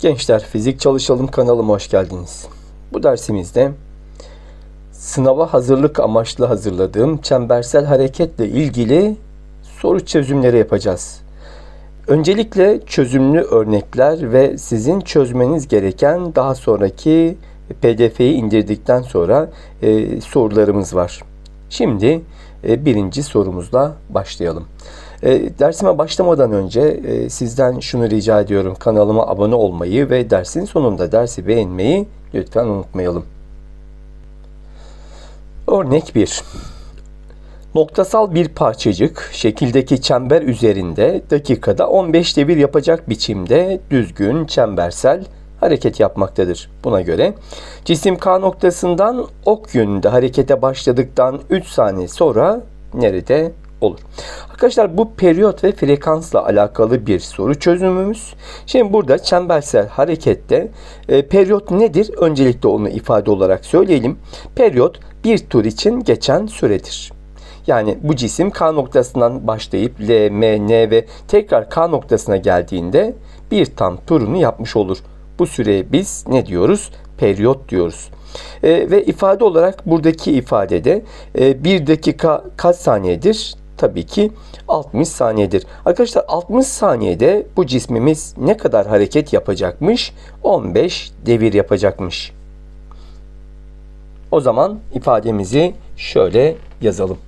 Gençler Fizik Çalışalım kanalıma hoş geldiniz. Bu dersimizde sınava hazırlık amaçlı hazırladığım çembersel hareketle ilgili soru çözümleri yapacağız. Öncelikle çözümlü örnekler ve sizin çözmeniz gereken daha sonraki PDF'yi indirdikten sonra e, sorularımız var. Şimdi e, birinci sorumuzla başlayalım. E, dersime başlamadan önce e, sizden şunu rica ediyorum. Kanalıma abone olmayı ve dersin sonunda dersi beğenmeyi lütfen unutmayalım. Örnek 1. Noktasal bir parçacık şekildeki çember üzerinde dakikada 15 devir yapacak biçimde düzgün çembersel hareket yapmaktadır. Buna göre cisim K noktasından ok yönünde harekete başladıktan 3 saniye sonra nerede olur? Arkadaşlar bu periyot ve frekansla alakalı bir soru çözümümüz. Şimdi burada çembersel harekette e, periyot nedir? Öncelikle onu ifade olarak söyleyelim. Periyot bir tur için geçen süredir. Yani bu cisim K noktasından başlayıp L, M, N ve tekrar K noktasına geldiğinde bir tam turunu yapmış olur. Bu süreye biz ne diyoruz? Periyot diyoruz. E, ve ifade olarak buradaki ifadede e, dakika kaç saniyedir? Tabii ki 60 saniyedir. Arkadaşlar 60 saniyede bu cismimiz ne kadar hareket yapacakmış? 15 devir yapacakmış. O zaman ifademizi şöyle yazalım.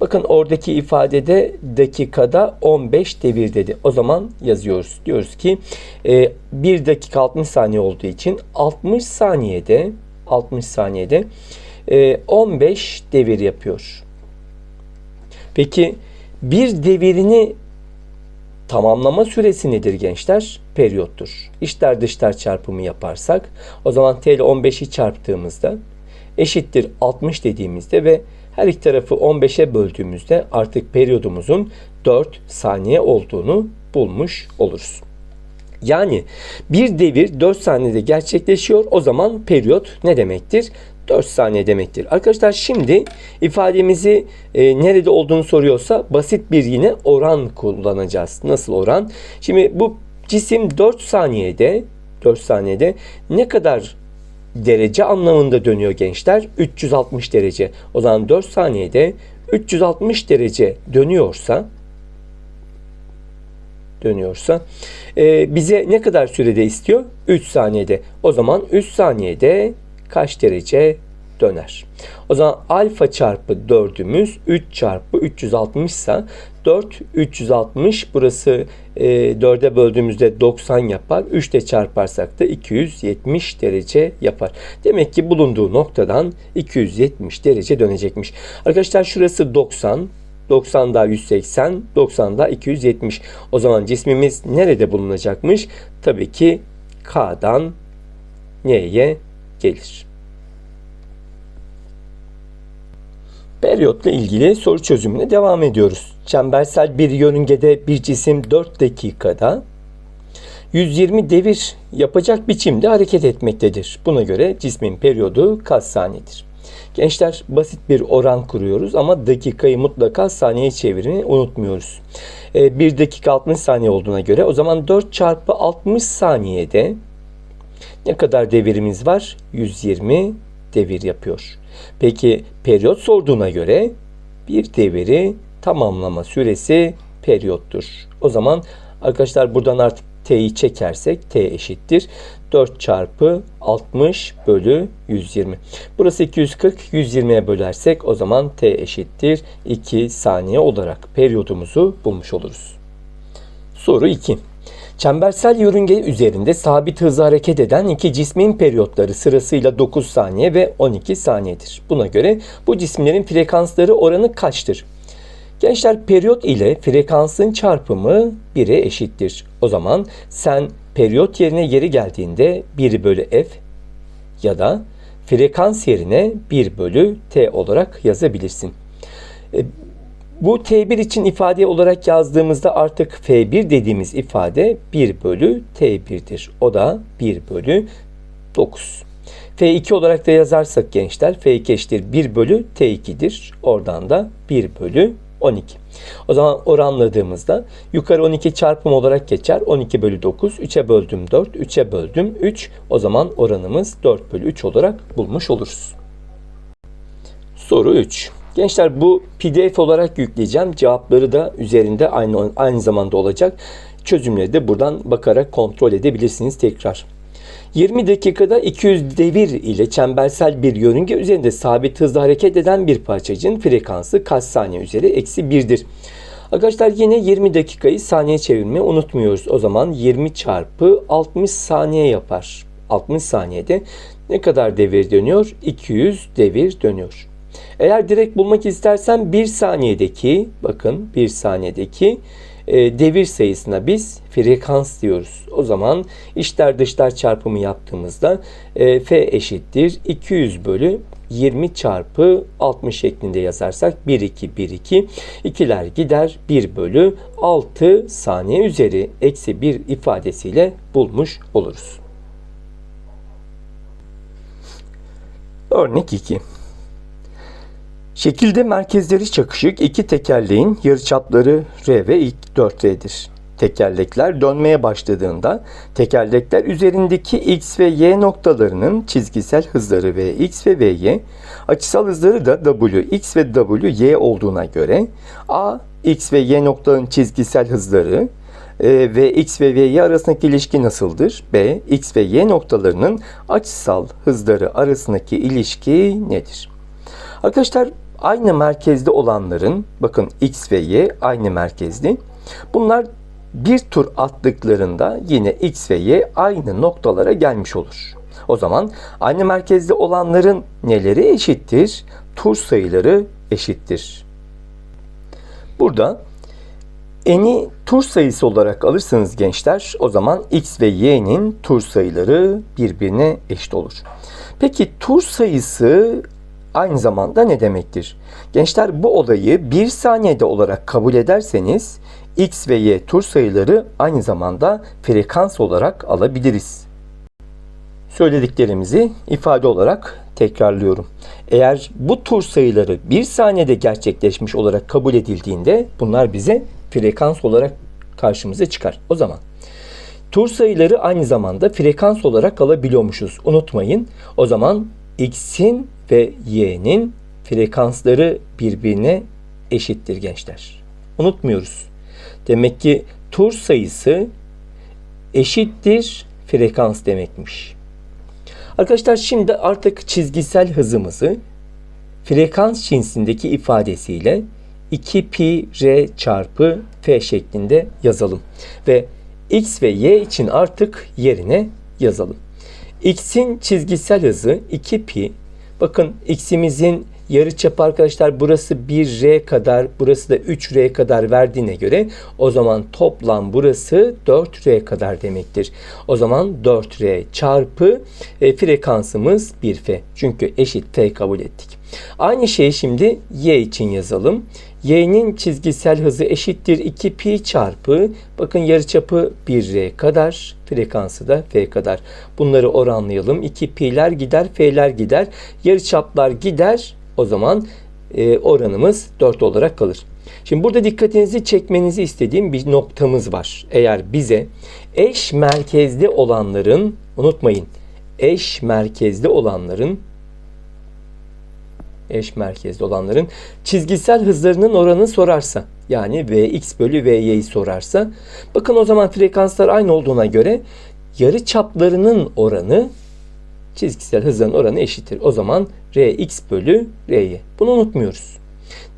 Bakın oradaki ifadede dakikada 15 devir dedi. O zaman yazıyoruz. Diyoruz ki 1 e, dakika 60 saniye olduğu için 60 saniyede 60 saniyede 15 e, devir yapıyor. Peki bir devirini tamamlama süresi nedir gençler? Periyottur. İçler dışlar çarpımı yaparsak o zaman T ile 15'i çarptığımızda eşittir 60 dediğimizde ve her iki tarafı 15'e böldüğümüzde artık periyodumuzun 4 saniye olduğunu bulmuş oluruz. Yani bir devir 4 saniyede gerçekleşiyor. O zaman periyot ne demektir? 4 saniye demektir. Arkadaşlar şimdi ifademizi e, nerede olduğunu soruyorsa basit bir yine oran kullanacağız. Nasıl oran? Şimdi bu cisim 4 saniyede 4 saniyede ne kadar derece anlamında dönüyor gençler? 360 derece. O zaman 4 saniyede 360 derece dönüyorsa dönüyorsa e, bize ne kadar sürede istiyor? 3 saniyede. O zaman 3 saniyede kaç derece döner? O zaman alfa çarpı 4'ümüz 3 çarpı 360 ise 4 360 burası e, 4'e böldüğümüzde 90 yapar. 3 ile çarparsak da 270 derece yapar. Demek ki bulunduğu noktadan 270 derece dönecekmiş. Arkadaşlar şurası 90. 90 daha 180, 90 daha 270. O zaman cismimiz nerede bulunacakmış? Tabii ki K'dan N'ye gelir. Periyotla ilgili soru çözümüne devam ediyoruz. Çembersel bir yörüngede bir cisim 4 dakikada 120 devir yapacak biçimde hareket etmektedir. Buna göre cismin periyodu kaç saniyedir? Gençler basit bir oran kuruyoruz ama dakikayı mutlaka saniye çevirmeyi unutmuyoruz. 1 ee, dakika 60 saniye olduğuna göre o zaman 4 çarpı 60 saniyede ne kadar devirimiz var? 120 devir yapıyor. Peki periyot sorduğuna göre bir deviri tamamlama süresi periyottur. O zaman arkadaşlar buradan artık t'yi çekersek t eşittir 4 çarpı 60 bölü 120. Burası 240 120'ye bölersek o zaman t eşittir 2 saniye olarak periyodumuzu bulmuş oluruz. Soru 2. Çembersel yörünge üzerinde sabit hızla hareket eden iki cismin periyotları sırasıyla 9 saniye ve 12 saniyedir. Buna göre bu cisimlerin frekansları oranı kaçtır? Gençler periyot ile frekansın çarpımı 1'e eşittir. O zaman sen periyot yerine geri geldiğinde 1 bölü f ya da frekans yerine 1 bölü t olarak yazabilirsin. E, bu T1 için ifade olarak yazdığımızda artık F1 dediğimiz ifade 1 bölü T1'dir. O da 1 bölü 9. F2 olarak da yazarsak gençler F2 eşittir 1 bölü T2'dir. Oradan da 1 bölü 12. O zaman oranladığımızda yukarı 12 çarpım olarak geçer. 12 bölü 9. 3'e böldüm 4. 3'e böldüm 3. O zaman oranımız 4 bölü 3 olarak bulmuş oluruz. Soru 3. Gençler bu pdf olarak yükleyeceğim. Cevapları da üzerinde aynı aynı zamanda olacak. Çözümleri de buradan bakarak kontrol edebilirsiniz tekrar. 20 dakikada 200 devir ile çembersel bir yörünge üzerinde sabit hızla hareket eden bir parçacığın frekansı kaç saniye üzeri eksi 1'dir. Arkadaşlar yine 20 dakikayı saniye çevirmeyi unutmuyoruz. O zaman 20 çarpı 60 saniye yapar. 60 saniyede ne kadar devir dönüyor? 200 devir dönüyor. Eğer direkt bulmak istersen 1 saniyedeki bakın 1 saniyedeki e, devir sayısına biz frekans diyoruz. O zaman içler dışlar çarpımı yaptığımızda e, F eşittir 200 bölü 20 çarpı 60 şeklinde yazarsak 1 2 1 2 ikiler gider 1 bölü 6 saniye üzeri eksi 1 ifadesiyle bulmuş oluruz. Örnek 2. Şekilde merkezleri çakışık iki tekerleğin yarıçapları R ve 4R'dir. Tekerlekler dönmeye başladığında tekerlekler üzerindeki X ve Y noktalarının çizgisel hızları ve X ve V'ye, açısal hızları da W, X ve W, Y olduğuna göre A, X ve Y noktaların çizgisel hızları e, ve X ve Y arasındaki ilişki nasıldır? B, X ve Y noktalarının açısal hızları arasındaki ilişki nedir? Arkadaşlar aynı merkezde olanların bakın X ve Y aynı merkezli. Bunlar bir tur attıklarında yine X ve Y aynı noktalara gelmiş olur. O zaman aynı merkezde olanların neleri eşittir? Tur sayıları eşittir. Burada eni tur sayısı olarak alırsanız gençler o zaman X ve Y'nin tur sayıları birbirine eşit olur. Peki tur sayısı aynı zamanda ne demektir? Gençler bu olayı bir saniyede olarak kabul ederseniz x ve y tur sayıları aynı zamanda frekans olarak alabiliriz. Söylediklerimizi ifade olarak tekrarlıyorum. Eğer bu tur sayıları bir saniyede gerçekleşmiş olarak kabul edildiğinde bunlar bize frekans olarak karşımıza çıkar. O zaman tur sayıları aynı zamanda frekans olarak alabiliyormuşuz. Unutmayın. O zaman x'in ve y'nin frekansları birbirine eşittir gençler. Unutmuyoruz. Demek ki tur sayısı eşittir frekans demekmiş. Arkadaşlar şimdi artık çizgisel hızımızı frekans cinsindeki ifadesiyle 2 pi r çarpı f şeklinde yazalım. Ve x ve y için artık yerine yazalım. x'in çizgisel hızı 2 pi. Bakın x'imizin yarı çap arkadaşlar burası 1R kadar burası da 3R kadar verdiğine göre o zaman toplam burası 4R kadar demektir. O zaman 4R çarpı e, frekansımız 1F. Çünkü eşit F kabul ettik. Aynı şeyi şimdi Y için yazalım. Y'nin çizgisel hızı eşittir 2 pi çarpı bakın yarıçapı 1R kadar frekansı da F kadar. Bunları oranlayalım. 2 pi'ler gider, F'ler gider. Yarıçaplar gider. O zaman e, oranımız 4 olarak kalır. Şimdi burada dikkatinizi çekmenizi istediğim bir noktamız var. Eğer bize eş merkezli olanların unutmayın eş merkezli olanların eş merkezli olanların çizgisel hızlarının oranını sorarsa yani Vx bölü Vy'yi sorarsa bakın o zaman frekanslar aynı olduğuna göre yarı çaplarının oranı çizgisel hızların oranı eşittir. O zaman Rx bölü R'ye. Bunu unutmuyoruz.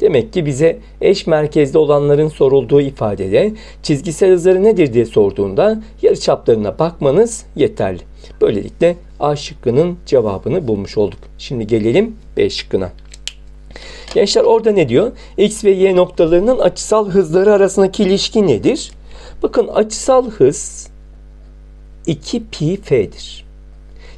Demek ki bize eş merkezli olanların sorulduğu ifadede çizgisel hızları nedir diye sorduğunda yarıçaplarına bakmanız yeterli. Böylelikle A şıkkının cevabını bulmuş olduk. Şimdi gelelim B şıkkına. Gençler orada ne diyor? X ve Y noktalarının açısal hızları arasındaki ilişki nedir? Bakın açısal hız 2 pi f'dir.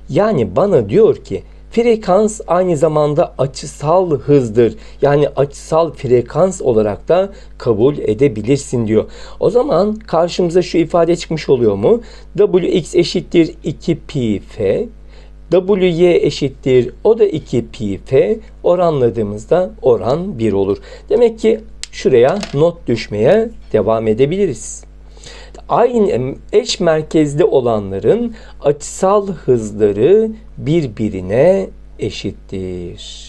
Yani bana diyor ki frekans aynı zamanda açısal hızdır. Yani açısal frekans olarak da kabul edebilirsin diyor. O zaman karşımıza şu ifade çıkmış oluyor mu? Wx eşittir 2 pi f. WY eşittir o da 2 pi f oranladığımızda oran 1 olur. Demek ki şuraya not düşmeye devam edebiliriz. Aynı eş merkezli olanların açısal hızları birbirine eşittir.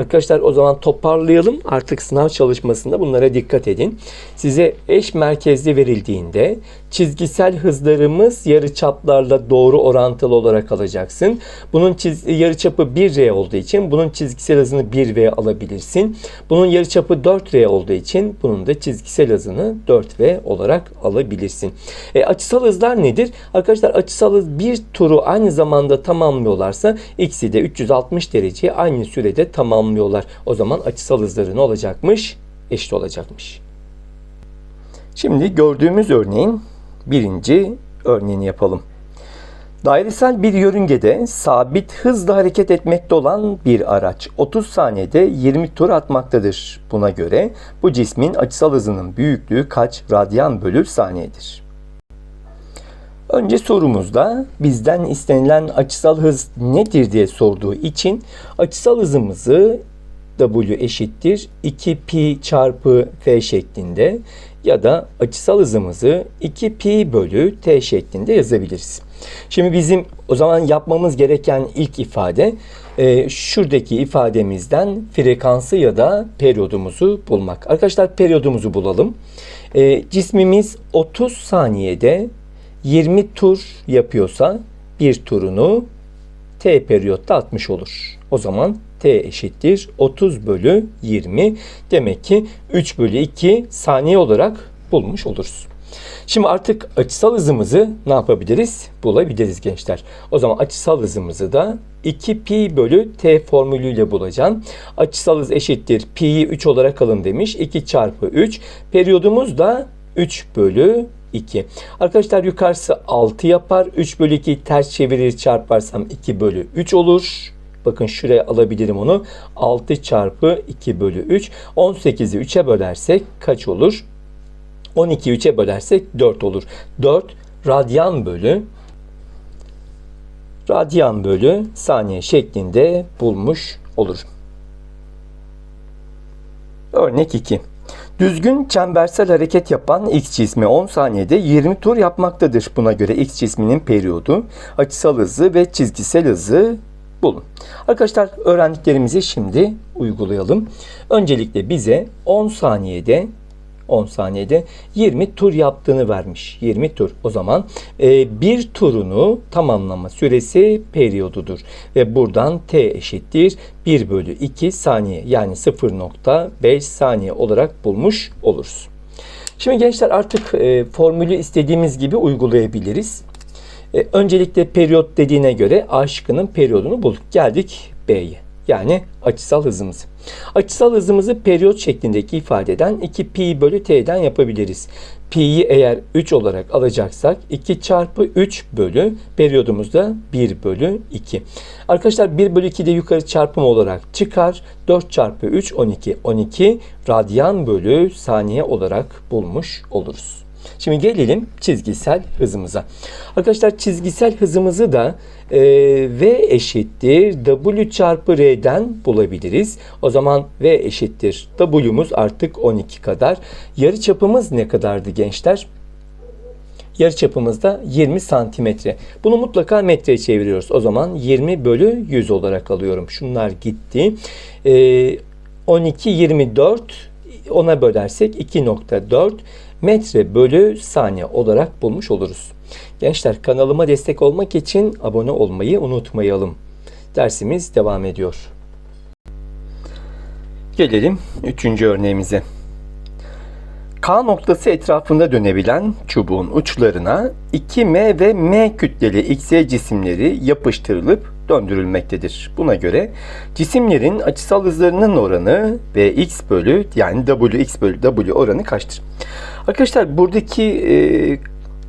Arkadaşlar o zaman toparlayalım. Artık sınav çalışmasında bunlara dikkat edin. Size eş merkezli verildiğinde çizgisel hızlarımız yarıçaplarla doğru orantılı olarak alacaksın. Bunun çiz yarıçapı 1R olduğu için bunun çizgisel hızını 1V alabilirsin. Bunun yarıçapı 4R olduğu için bunun da çizgisel hızını 4V olarak alabilirsin. E, açısal hızlar nedir? Arkadaşlar açısal hız bir turu aynı zamanda tamamlıyorlarsa ikisi de 360 dereceyi aynı sürede tamamlıyorlar. O zaman açısal hızları ne olacakmış? Eşit olacakmış. Şimdi gördüğümüz örneğin birinci örneğini yapalım. Dairesel bir yörüngede sabit hızla hareket etmekte olan bir araç 30 saniyede 20 tur atmaktadır. Buna göre bu cismin açısal hızının büyüklüğü kaç radyan bölü saniyedir? Önce sorumuzda bizden istenilen açısal hız nedir diye sorduğu için açısal hızımızı W eşittir 2 pi çarpı f şeklinde ya da açısal hızımızı 2 pi bölü t şeklinde yazabiliriz. Şimdi bizim o zaman yapmamız gereken ilk ifade e, şuradaki ifademizden frekansı ya da periyodumuzu bulmak. Arkadaşlar periyodumuzu bulalım. E, cismimiz 30 saniyede 20 tur yapıyorsa bir turunu t periyotta atmış olur. O zaman t eşittir 30 bölü 20. Demek ki 3 bölü 2 saniye olarak bulmuş oluruz. Şimdi artık açısal hızımızı ne yapabiliriz? Bulabiliriz gençler. O zaman açısal hızımızı da 2 pi bölü t formülüyle bulacağım. Açısal hız eşittir pi'yi 3 olarak alın demiş. 2 çarpı 3. Periyodumuz da 3 bölü 2. Arkadaşlar yukarısı 6 yapar. 3 bölü 2 ters çevirir çarparsam 2 bölü 3 olur. Bakın şuraya alabilirim onu. 6 çarpı 2 bölü 3. 18'i 3'e bölersek kaç olur? 12'yi 3'e bölersek 4 olur. 4 radyan bölü radyan bölü saniye şeklinde bulmuş olur. Örnek 2. Düzgün çembersel hareket yapan X cismi 10 saniyede 20 tur yapmaktadır. Buna göre X cisminin periyodu, açısal hızı ve çizgisel hızı bulun. Arkadaşlar öğrendiklerimizi şimdi uygulayalım. Öncelikle bize 10 saniyede 10 saniyede 20 tur yaptığını vermiş. 20 tur. O zaman e, bir turunu tamamlama süresi periyodudur. Ve buradan t eşittir 1 bölü 2 saniye yani 0.5 saniye olarak bulmuş oluruz. Şimdi gençler artık e, formülü istediğimiz gibi uygulayabiliriz. E, öncelikle periyot dediğine göre A şıkkının periyodunu bulduk. Geldik B'ye. Yani açısal hızımız. Açısal hızımızı periyot şeklindeki ifadeden 2 pi bölü t'den yapabiliriz. Pi'yi eğer 3 olarak alacaksak 2 çarpı 3 bölü periyodumuzda 1 bölü 2. Arkadaşlar 1 bölü 2 de yukarı çarpım olarak çıkar. 4 çarpı 3 12. 12 radyan bölü saniye olarak bulmuş oluruz. Şimdi gelelim çizgisel hızımıza. Arkadaşlar çizgisel hızımızı da e, V eşittir W çarpı R'den bulabiliriz. O zaman V eşittir W'muz artık 12 kadar. Yarı çapımız ne kadardı gençler? Yarı çapımız da 20 santimetre. Bunu mutlaka metreye çeviriyoruz. O zaman 20 bölü 100 olarak alıyorum. Şunlar gitti. E, 12, 24 ona bölersek 2.4 metre bölü saniye olarak bulmuş oluruz. Gençler kanalıma destek olmak için abone olmayı unutmayalım. Dersimiz devam ediyor. Gelelim üçüncü örneğimize. K noktası etrafında dönebilen çubuğun uçlarına 2M ve M kütleli XY cisimleri yapıştırılıp döndürülmektedir. Buna göre cisimlerin açısal hızlarının oranı ve x bölü yani w x bölü w oranı kaçtır? Arkadaşlar buradaki e,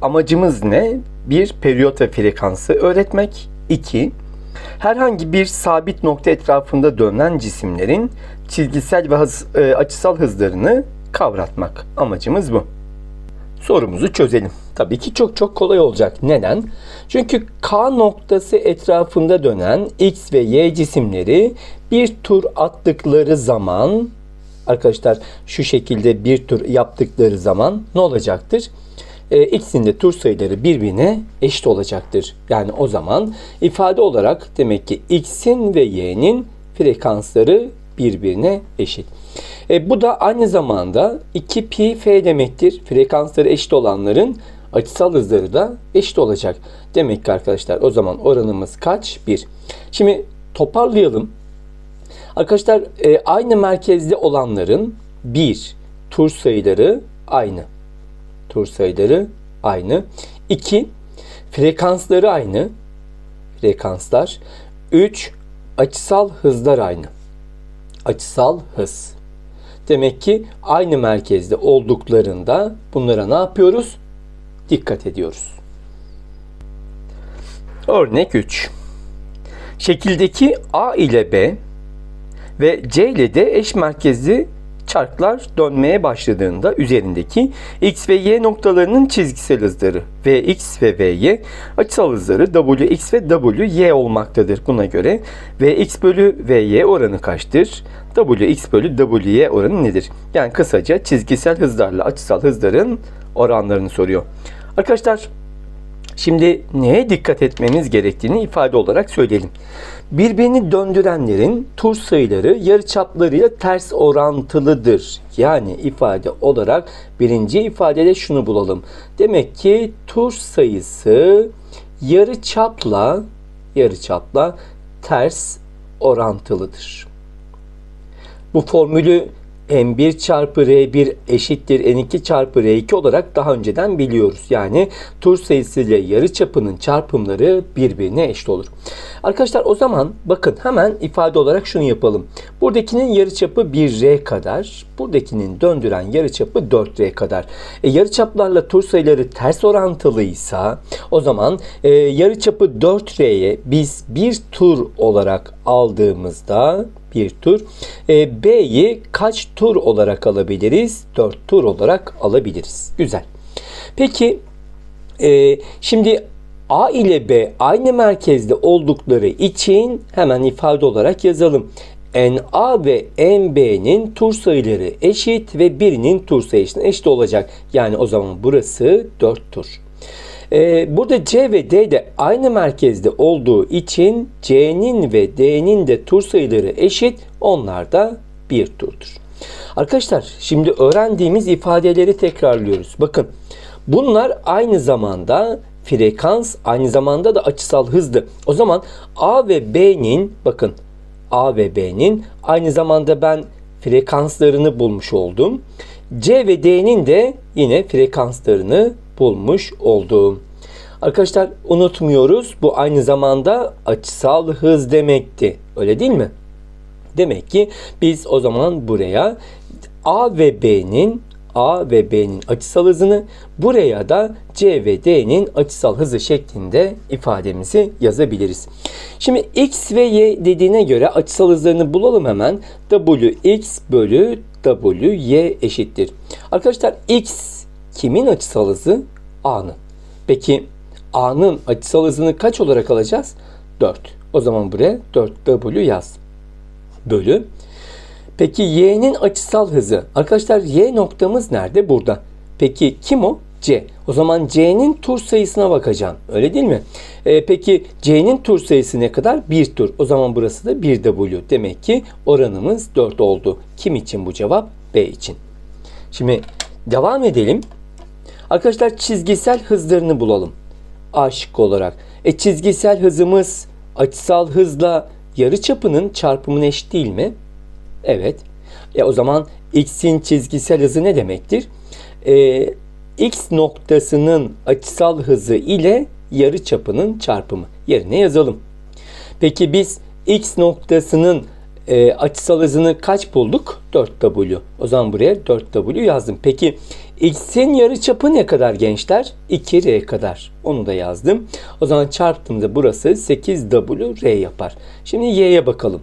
amacımız ne? Bir, periyot ve frekansı öğretmek. İki, herhangi bir sabit nokta etrafında dönen cisimlerin çizgisel ve hız, e, açısal hızlarını kavratmak. Amacımız bu. Sorumuzu çözelim. Tabii ki çok çok kolay olacak. Neden? Çünkü K noktası etrafında dönen X ve Y cisimleri bir tur attıkları zaman arkadaşlar şu şekilde bir tur yaptıkları zaman ne olacaktır? E, x'in de tur sayıları birbirine eşit olacaktır. Yani o zaman ifade olarak demek ki x'in ve y'nin frekansları birbirine eşit. E, bu da aynı zamanda 2 pi f demektir. Frekansları eşit olanların açısal hızları da eşit olacak. Demek ki arkadaşlar o zaman oranımız kaç? 1. Şimdi toparlayalım. Arkadaşlar e, aynı merkezde olanların 1 tur sayıları aynı. Tur sayıları aynı. 2 frekansları aynı. Frekanslar. 3 açısal hızlar aynı. Açısal hız. Demek ki aynı merkezde olduklarında bunlara ne yapıyoruz? Dikkat ediyoruz. Örnek 3. Şekildeki A ile B ve C ile D eş merkezli çarklar dönmeye başladığında üzerindeki x ve y noktalarının çizgisel hızları vx ve vy açısal hızları wx ve wy olmaktadır. Buna göre vx bölü vy oranı kaçtır? wx bölü wy oranı nedir? Yani kısaca çizgisel hızlarla açısal hızların oranlarını soruyor. Arkadaşlar Şimdi neye dikkat etmemiz gerektiğini ifade olarak söyleyelim. Birbirini döndürenlerin tur sayıları yarıçaplarıyla ters orantılıdır. Yani ifade olarak birinci ifadede şunu bulalım. Demek ki tur sayısı yarıçapla yarıçapla ters orantılıdır. Bu formülü M1 çarpı R1 eşittir N2 çarpı R2 olarak daha önceden biliyoruz. Yani tur sayısı ile yarı çapının çarpımları birbirine eşit olur. Arkadaşlar o zaman bakın hemen ifade olarak şunu yapalım. Buradakinin yarı çapı 1R kadar. Buradakinin döndüren yarı çapı 4R kadar. E, yarı çaplarla tur sayıları ters orantılıysa o zaman e, yarı çapı 4R'ye biz bir tur olarak aldığımızda bir tur. E, B'yi kaç tur olarak alabiliriz? 4 tur olarak alabiliriz. Güzel. Peki e, şimdi A ile B aynı merkezde oldukları için hemen ifade olarak yazalım. NA ve NB'nin tur sayıları eşit ve birinin tur sayısına eşit olacak. Yani o zaman burası 4 tur. Ee, burada C ve D de aynı merkezde olduğu için C'nin ve D'nin de tur sayıları eşit. Onlar da bir turdur. Arkadaşlar şimdi öğrendiğimiz ifadeleri tekrarlıyoruz. Bakın bunlar aynı zamanda frekans aynı zamanda da açısal hızdı. O zaman A ve B'nin bakın A ve B'nin aynı zamanda ben frekanslarını bulmuş oldum. C ve D'nin de yine frekanslarını bulmuş oldum. Arkadaşlar unutmuyoruz bu aynı zamanda açısal hız demekti. Öyle değil mi? Demek ki biz o zaman buraya A ve B'nin A ve B'nin açısal hızını buraya da C ve D'nin açısal hızı şeklinde ifademizi yazabiliriz. Şimdi X ve Y dediğine göre açısal hızlarını bulalım hemen. Wx bölü Wy eşittir. Arkadaşlar X kimin açısal hızı? A'nın. Peki A'nın açısal hızını kaç olarak alacağız? 4. O zaman buraya 4W yaz. Bölü. Peki Y'nin açısal hızı. Arkadaşlar Y noktamız nerede? Burada. Peki kim o? C. O zaman C'nin tur sayısına bakacağım. Öyle değil mi? E, peki C'nin tur sayısı ne kadar? 1 tur. O zaman burası da 1W. Demek ki oranımız 4 oldu. Kim için bu cevap? B için. Şimdi devam edelim. Arkadaşlar çizgisel hızlarını bulalım. A şıkkı olarak. E çizgisel hızımız açısal hızla yarı çapının çarpımına eşit değil mi? Evet. E o zaman x'in çizgisel hızı ne demektir? E, x noktasının açısal hızı ile yarı çapının çarpımı. Yerine yazalım. Peki biz x noktasının e, açısal hızını kaç bulduk? 4W. O zaman buraya 4W yazdım. Peki x'in yarı çapı ne kadar gençler? 2R kadar. Onu da yazdım. O zaman çarptığımda burası 8W R yapar. Şimdi y'ye bakalım.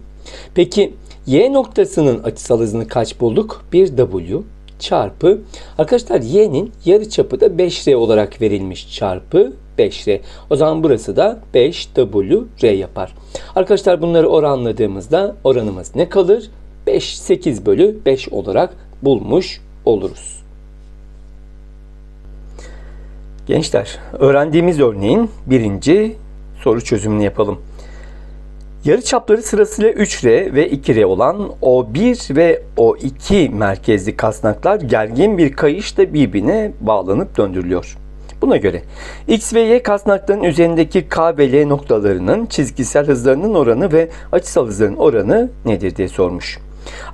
Peki y noktasının açısal hızını kaç bulduk? 1W çarpı arkadaşlar y'nin yarı çapı da 5R olarak verilmiş çarpı 5R. O zaman burası da 5WR yapar. Arkadaşlar bunları oranladığımızda oranımız ne kalır? 5 8 bölü 5 olarak bulmuş oluruz. Gençler, öğrendiğimiz örneğin birinci soru çözümünü yapalım. Yarı çapları sırasıyla 3R ve 2R olan O1 ve O2 merkezli kasnaklar gergin bir kayışla birbirine bağlanıp döndürülüyor. Buna göre X ve Y kasnakların üzerindeki K ve L noktalarının çizgisel hızlarının oranı ve açısal hızların oranı nedir diye sormuş.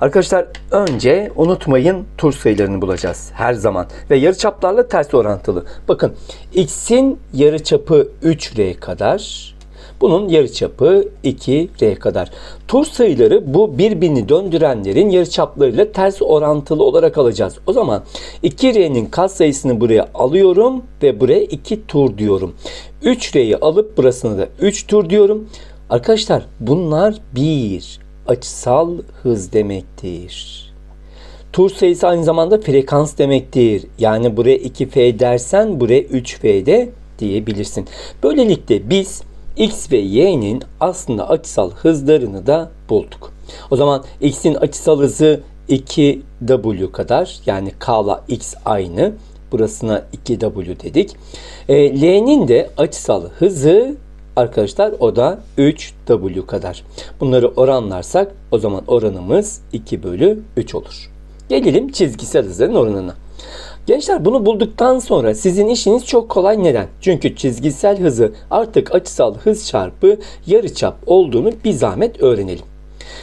Arkadaşlar önce unutmayın tur sayılarını bulacağız her zaman ve yarıçaplarla ters orantılı. Bakın x'in yarıçapı 3r kadar, bunun yarıçapı 2r kadar. Tur sayıları bu birbirini döndürenlerin yarıçaplarıyla ters orantılı olarak alacağız. O zaman 2r'nin katsayısını buraya alıyorum ve buraya 2 tur diyorum. 3r'yi alıp burasına da 3 tur diyorum. Arkadaşlar bunlar 1 açısal hız demektir. Tur sayısı aynı zamanda frekans demektir. Yani buraya 2F dersen buraya 3F de diyebilirsin. Böylelikle biz X ve Y'nin aslında açısal hızlarını da bulduk. O zaman X'in açısal hızı 2W kadar yani K ile X aynı. Burasına 2W dedik. E, L'nin de açısal hızı arkadaşlar o da 3W kadar. Bunları oranlarsak o zaman oranımız 2 bölü 3 olur. Gelelim çizgisel hızların oranına. Gençler bunu bulduktan sonra sizin işiniz çok kolay. Neden? Çünkü çizgisel hızı artık açısal hız çarpı yarıçap olduğunu bir zahmet öğrenelim.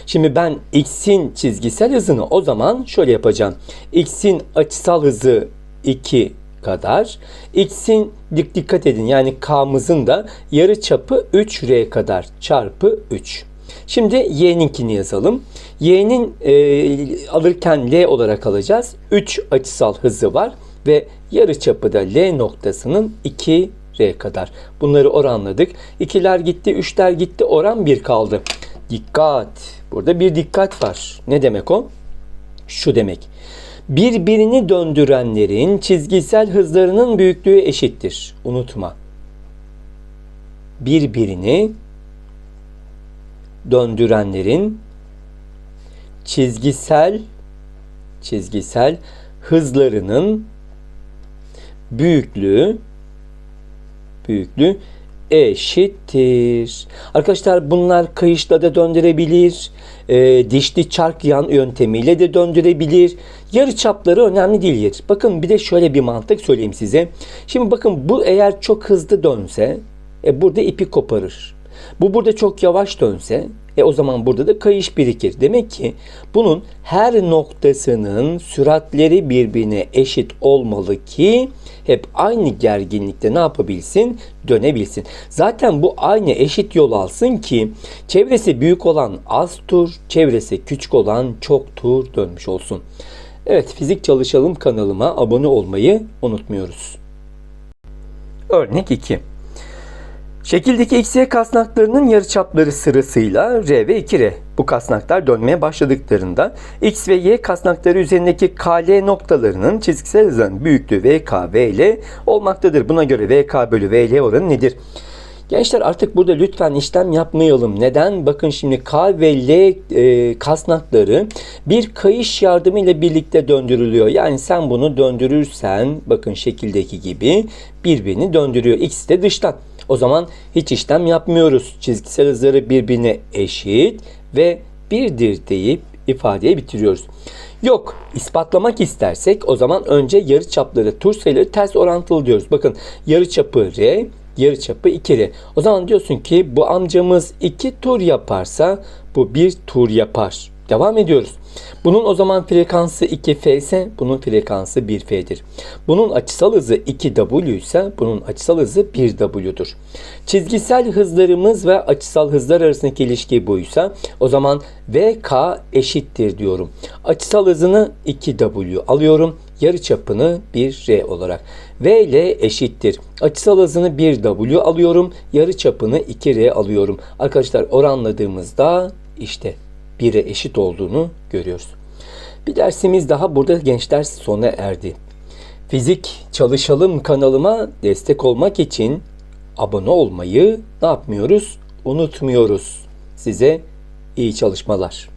Şimdi ben x'in çizgisel hızını o zaman şöyle yapacağım. x'in açısal hızı 2 kadar. X'in dik dikkat edin yani K'mızın da yarı çapı 3R kadar çarpı 3. Şimdi Y'ninkini yazalım. Y'nin e, alırken L olarak alacağız. 3 açısal hızı var ve yarı çapı da L noktasının 2 R kadar. Bunları oranladık. 2'ler gitti, 3'ler gitti. Oran 1 kaldı. Dikkat. Burada bir dikkat var. Ne demek o? Şu demek birbirini döndürenlerin çizgisel hızlarının büyüklüğü eşittir. Unutma. Birbirini döndürenlerin çizgisel çizgisel hızlarının büyüklüğü büyüklüğü eşittir. Arkadaşlar bunlar kayışla da döndürebilir. E, dişli çark yan yöntemiyle de döndürebilir. Yarı çapları önemli değil. Bakın bir de şöyle bir mantık söyleyeyim size. Şimdi bakın bu eğer çok hızlı dönse e, burada ipi koparır. Bu burada çok yavaş dönse e o zaman burada da kayış birikir. Demek ki bunun her noktasının süratleri birbirine eşit olmalı ki hep aynı gerginlikte ne yapabilsin? Dönebilsin. Zaten bu aynı eşit yol alsın ki çevresi büyük olan az tur, çevresi küçük olan çok tur dönmüş olsun. Evet Fizik Çalışalım kanalıma abone olmayı unutmuyoruz. Örnek 2. Şekildeki XY kasnaklarının yarıçapları sırasıyla R ve 2R. Bu kasnaklar dönmeye başladıklarında X ve Y kasnakları üzerindeki KL noktalarının çizgisel hızın büyüklüğü VK, VL olmaktadır. Buna göre VK bölü VL oranı nedir? Gençler artık burada lütfen işlem yapmayalım. Neden? Bakın şimdi K ve L e, kasnakları bir kayış yardımıyla birlikte döndürülüyor. Yani sen bunu döndürürsen bakın şekildeki gibi birbirini döndürüyor. X de dıştan. O zaman hiç işlem yapmıyoruz. Çizgisel hızları birbirine eşit ve birdir deyip ifadeyi bitiriyoruz. Yok ispatlamak istersek o zaman önce yarı çapları tur sayıları ters orantılı diyoruz. Bakın yarı çapı R yarı çapı 2R. O zaman diyorsun ki bu amcamız 2 tur yaparsa bu bir tur yapar. Devam ediyoruz. Bunun o zaman frekansı 2F ise bunun frekansı 1F'dir. Bunun açısal hızı 2W ise bunun açısal hızı 1W'dur. Çizgisel hızlarımız ve açısal hızlar arasındaki ilişki buysa o zaman VK eşittir diyorum. Açısal hızını 2W alıyorum. Yarı çapını 1R olarak. V ile eşittir. Açısal hızını 1W alıyorum. Yarı çapını 2R alıyorum. Arkadaşlar oranladığımızda işte 1'e eşit olduğunu görüyoruz. Bir dersimiz daha burada gençler sona erdi. Fizik Çalışalım kanalıma destek olmak için abone olmayı ne yapmıyoruz? Unutmuyoruz. Size iyi çalışmalar.